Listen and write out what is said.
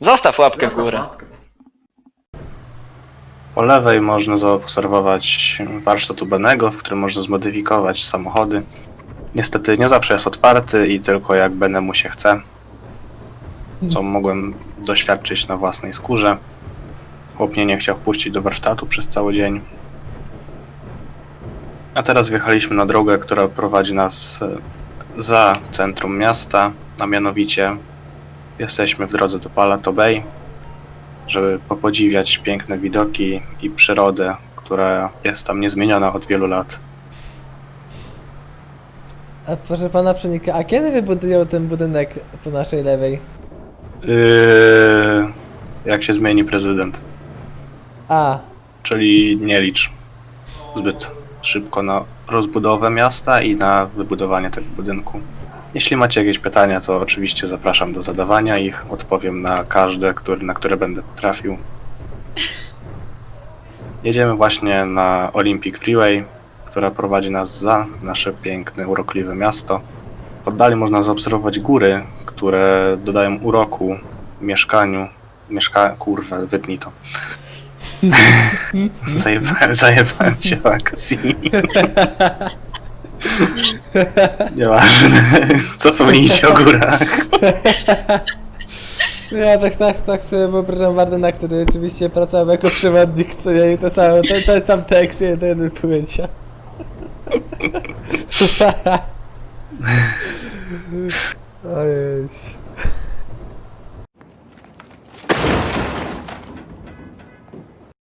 Zostaw łapkę w górę. Po lewej można zaobserwować warsztat Ubenego, w którym można zmodyfikować samochody. Niestety nie zawsze jest otwarty i tylko jak Benemu się chce, co mogłem doświadczyć na własnej skórze. Chłop mnie nie chciał wpuścić do warsztatu przez cały dzień. A teraz wjechaliśmy na drogę, która prowadzi nas e, za centrum miasta, a mianowicie jesteśmy w drodze do Palato Bay, żeby popodziwiać piękne widoki i przyrodę, która jest tam niezmieniona od wielu lat. A proszę pana przenika, a kiedy wybudują ten budynek po naszej lewej? Yy, jak się zmieni prezydent, A, czyli nie licz zbyt szybko na rozbudowę miasta i na wybudowanie tego budynku. Jeśli macie jakieś pytania, to oczywiście zapraszam do zadawania ich. Odpowiem na każde, który, na które będę potrafił. Jedziemy właśnie na Olympic Freeway, która prowadzi nas za nasze piękne, urokliwe miasto. W oddali można zaobserwować góry, które dodają uroku mieszkaniu. Mieszka... Kurwa, wytnij to. zajebałem, zajebałem się w akcji. Nieważne. Co powiedzieć o górach? ja tak, tak, tak sobie wyobrażam Wardena, który oczywiście pracował jako przewodnik, co ja i to samo, ten, ten sam tekst, jeden, jeden płycia. Ojej.